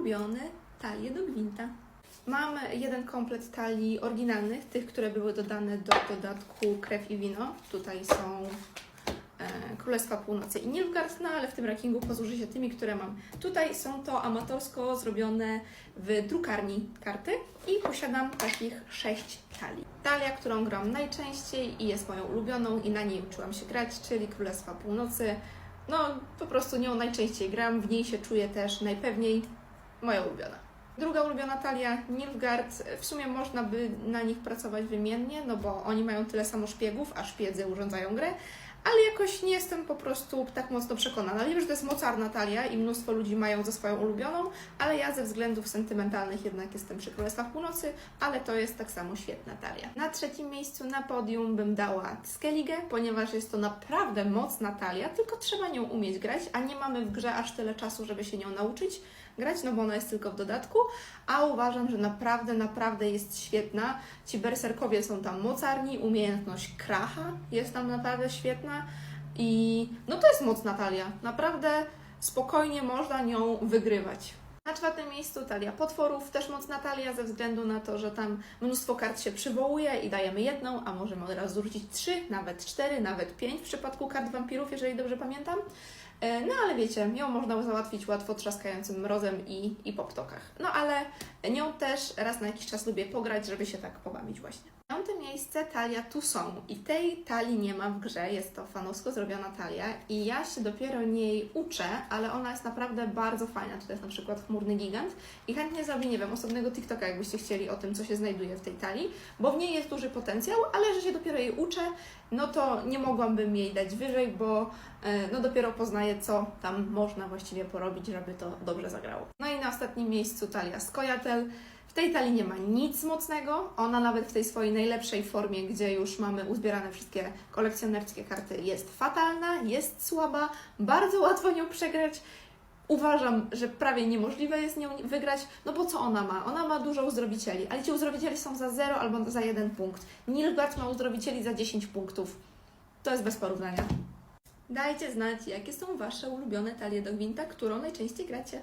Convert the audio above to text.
ulubione talie do gwinta. Mam jeden komplet talii oryginalnych, tych, które były dodane do dodatku krew i wino. Tutaj są e, Królestwa Północy i Nilfgaard, no ale w tym rankingu posłużę się tymi, które mam. Tutaj są to amatorsko zrobione w drukarni karty i posiadam takich sześć talii. Talia, którą gram najczęściej i jest moją ulubioną i na niej uczyłam się grać, czyli Królestwa Północy. No, po prostu nią najczęściej gram, w niej się czuję też najpewniej. Moja ulubiona. Druga ulubiona talia, Nilfgaard. W sumie można by na nich pracować wymiennie, no bo oni mają tyle samo szpiegów, a szpiedzy urządzają grę, ale jakoś nie jestem po prostu tak mocno przekonana. Wiem, że to jest mocarna talia i mnóstwo ludzi mają za swoją ulubioną, ale ja ze względów sentymentalnych jednak jestem przy Królestwach Północy, ale to jest tak samo świetna talia. Na trzecim miejscu na podium bym dała Skellige, ponieważ jest to naprawdę mocna talia, tylko trzeba nią umieć grać, a nie mamy w grze aż tyle czasu, żeby się nią nauczyć grać, no bo ona jest tylko w dodatku, a uważam, że naprawdę, naprawdę jest świetna. Ci berserkowie są tam mocarni, umiejętność kracha jest tam naprawdę świetna i no to jest mocna talia. Naprawdę spokojnie można nią wygrywać. Na czwartym miejscu talia potworów, też mocna talia ze względu na to, że tam mnóstwo kart się przywołuje i dajemy jedną, a możemy od razu rzucić trzy, nawet cztery, nawet pięć w przypadku kart wampirów, jeżeli dobrze pamiętam. E, No ale wiecie, ją można załatwić łatwo trzaskającym mrozem i, i po ptokach. No ale nią też raz na jakiś czas lubię pograć, żeby się tak pobawić właśnie. Piąte miejsce talia tu są i tej talii nie ma w grze, jest to fanowsko zrobiona talia i ja się dopiero niej uczę, ale ona jest naprawdę bardzo fajna. Tutaj jest na przykład chmurny gigant i chętnie zrobię, nie wiem, osobnego TikToka, jakbyście chcieli o tym, co się znajduje w tej talii, bo w niej jest duży potencjał, ale że się dopiero jej uczę, no to nie mogłabym jej dać wyżej, bo e, no dopiero poznaję, co tam można właściwie porobić, żeby to dobrze zagrało. No i na ostatnim miejscu talia Skojatel. W tej talii nie ma nic mocnego. Ona nawet w tej swojej najlepszej formie, gdzie już mamy uzbierane wszystkie kolekcjonerskie karty, jest fatalna, jest słaba, bardzo łatwo nią przegrać. Uważam, że prawie niemożliwe jest nią wygrać, no bo co ona ma? Ona ma dużo uzdrowicieli, ale ci uzdrowiciele są za 0 albo za 1 punkt. Nilfgaard ma uzdrowicieli za 10 punktów. To jest bez porównania. Dajcie znać, jakie są Wasze ulubione talie do gwinta, którą najczęściej gracie.